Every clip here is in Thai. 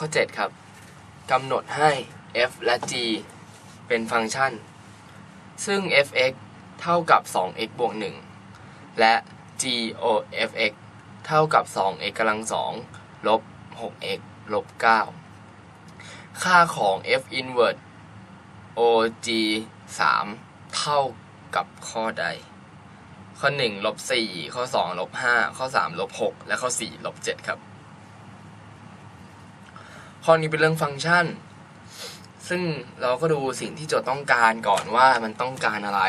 ข้อ 7 ครับกำหนดให้ f และ g เป็นฟังก์ชัน ซึ่ง f(x) เท่ากับ 2x บวก 1 และ g o f(x) เท่ากับ 2x กำลัง2ลบ 6x ลบ 9 ค่าของ f inverse og 3 เท่ากับข้อใด ข้อ 1 ลบ 4 ข้อ 2 ลบ 5 ข้อ 3 ลบ 6 และข้อ 4 ลบ 7 ครับ ข้อนี้เป็นเรื่องฟังก์ชัน ซึ่งเราก็ดูสิ่งที่โจทย์ต้องการก่อนว่ามันต้องการอะไร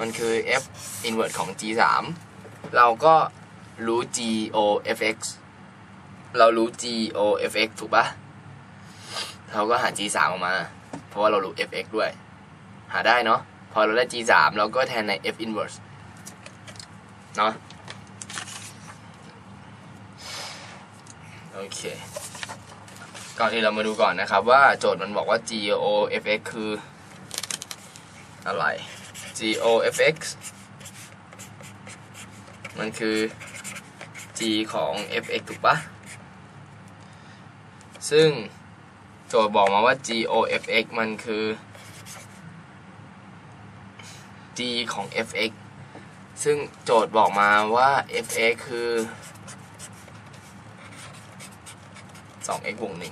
มันคือ f inverse ของ g 3เราก็รู้ g o f x เรารู้ g o f x ถูกปะเราก็หา g 3ออกมา เพราะว่าเรารู้ f x ด้วย หาได้เนาะ พอเราได้ g 3เราก็แทนใน f inverse เนาะโอเค ก่อนอื่นเรามาดูก่อนนะครับ ว่าโจทย์มันบอกว่า GOFX คือ อะไร GOFX มันคือ G ของ fx ถูกปะซึ่งโจทย์บอกมาว่า GOFX มันคือ G ของ fx ซึ่งโจทย์บอกมาว่า fx คือ 2x บวก1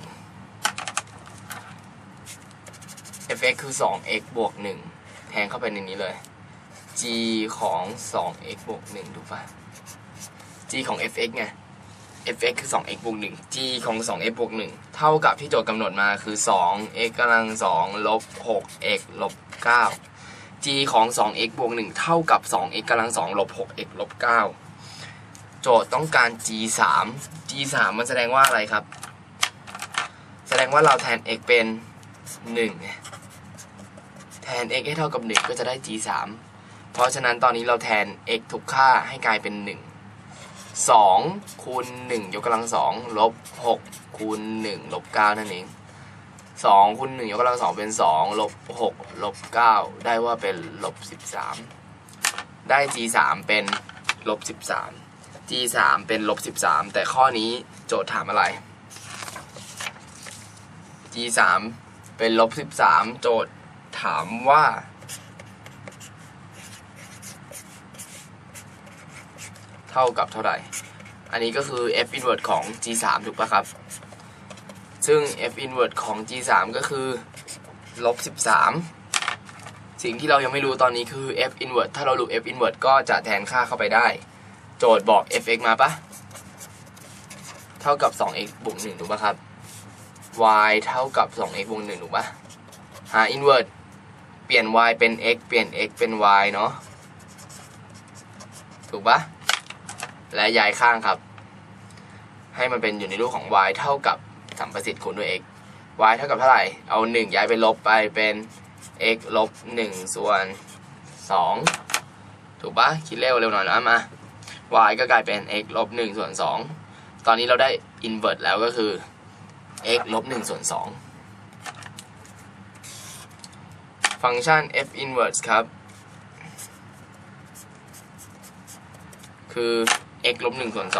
fx คือ 2x บวก1แทงเข้าไปในนี้เลย g ของ 2x บวก1ถูกปะ g ของ fx ไง fx คือ 2x บวก1 g ของ 2x บวก1เท่ากับที่โจทย์กำหนดมาคือ 2x กำลัง 2 ลบ 6x ลบ 9 g ของ 2x บวก1เท่ากับ 2x กำลัง 2 ลบ 6x ลบ 9 โจทย์ต้องการ g 3 g 3มันแสดงว่าอะไรครับ ดงว่าเราแทน x เป็น1แทน x ให้เท่ากับ 1 ก็จะได้ g 3เพราะฉะนั้นตอนนี้เราแทน x ทุกค่าให้กลายเป็น 1 2 คูณ 1 ยกกำลัง 2 ลบ 6 คูณ 1 ลบ 9 นั่นเอง 2 คูณ 1 ยกกำลัง 2 เป็น 2 ลบ 6 ลบ 9 ได้ว่าเป็นลบ 13 ได้ g 3เป็นลบ 13 g 3เป็นลบ 13 แต่ข้อนี้โจทย์ถามอะไร g 3 เป็นลบ13 โจทย์ถามว่า เท่ากับเท่าไหร่ อันนี้ก็คือ f inverse ของ g 3 ถูกปะครับ ซึ่ง f inverse ของ g 3 ก็คือลบ13 สิ่งที่เรายังไม่รู้ตอนนี้คือ f inverse ถ้าเรารู้ f inverse ก็จะแทนค่าเข้าไปได้ โจทย์บอก fx มาปะเท่ากับ 2x บวก1ถูกปะครับ y เท่ากับ 2x วก1ถูกปะหา inverse เปลี่ยน y เป็น x เปลี่ยน x เป็น y เนาะถูกปะและย้ายข้างครับ ให้มันเป็นอยู่ในรูปของ y เท่ากับสัมประสิทธิ์คูณด้วย x y เท่ากับเท่าไหร่ เอา 1 ย้ายไปลบไปเป็น x ลบ 1 ส่วน 2 ถูกปะคิดเร็วเร็วหน่อยนะมา y ก็กลายเป็น x ลบ 1 ส่วน 2 ตอนนี้เราได้ invert แล้วก็คือ x ลบ1ส่วน2ฟังก์ชัน f inverse ครับ คือ x ลบ1ส่วน2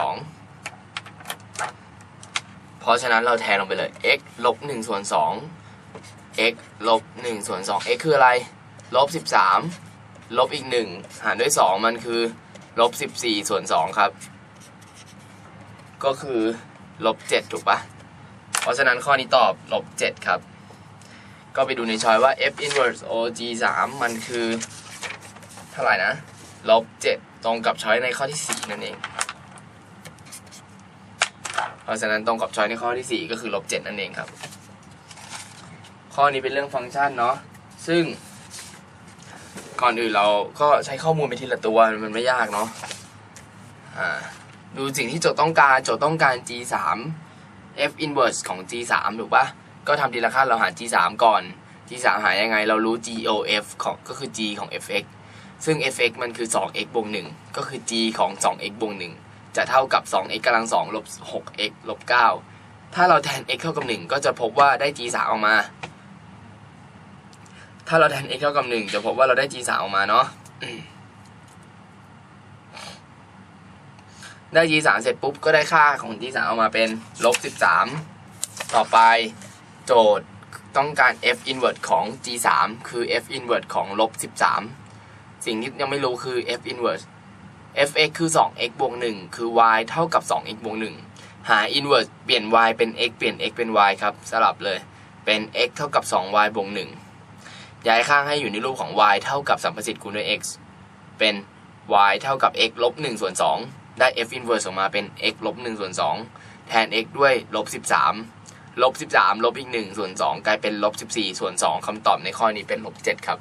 เพราะฉะนั้นเราแทนลงไปเลย x ลบ1ส่วน2 x ลบ1ส่วน2 x คืออะไร ลบ 13 ลบอีก 1 หารด้วย 2 มันคือ ลบ 14 ส่วน 2 ครับ ก็คือ ลบ 7 ถูกปะ เพราะฉะนั้นข้อนี้ตอบลบ7ครับ ก็ไปดูในช้อยว่า f inverse og 3มันคือเท่าไหร่นะลบ7ตรงกับช้อยในข้อที่ 4 นั่นเอง เพราะฉะนั้นตรงกับช้อยในข้อที่ 4 ก็คือลบ7นั่นเองครับ ข้อนี้เป็นเรื่องฟังก์ชันเนาะซึ่งก่อนอื่นเราก็ใช้ข้อมูลไปทีละตัวมันไม่ยากเนาะดูสิ่งที่โจทย์ต้องการโจทย์ต้องการ g 3 f inverse ของ g 3ถูกปะก็ทำทีละขั้นเราหา g 3ก่อน g 3หายังไง เรารู้ g o f ของก็คือ g ของ f x ซึ่ง f x มันคือ 2x บวก1ก็คือ g ของ 2x บวก1จะเท่ากับ 2x กำลัง2ลบ 6x ลบ 9 ถ้าเราแทน x เท่ากับ 1 ก็จะพบว่าได้ g 3ออกมา ถ้าเราแทน x เท่ากับ 1 จะพบว่าเราได้ g 3ออกมาเนาะ ได้ g 3เสร็จปุ๊บก็ได้ค่าของ g 3ออกมาเป็นลบ13 ต่อไปโจทย์ต้องการ f inverse ของ g 3คือ f inverse ของลบ13 สิ่งที่ยังไม่รู้คือ f inverse f(x) คือ 2x บวก 1 คือ y เท่ากับ 2x บวก 1 หา inverse เปลี่ยน y เป็น x เปลี่ยน x เป็น y ครับสลับเลย เป็น x เท่ากับ 2y บวก 1 ย้ายข้างให้อยู่ในรูปของ y เท่ากับสัมประสิทธิ์คูณด้วย x เป็น y เท่ากับ x ลบ 1 ส่วน 2 ได้ f inverse ออกมาเป็น x ลบ1ส่วน2แทน x ด้วยลบ13ลบ13ลบอีก1ส่วน2กลายเป็นลบ14ส่วน2คำตอบในข้อนี้เป็นลบ7ครับ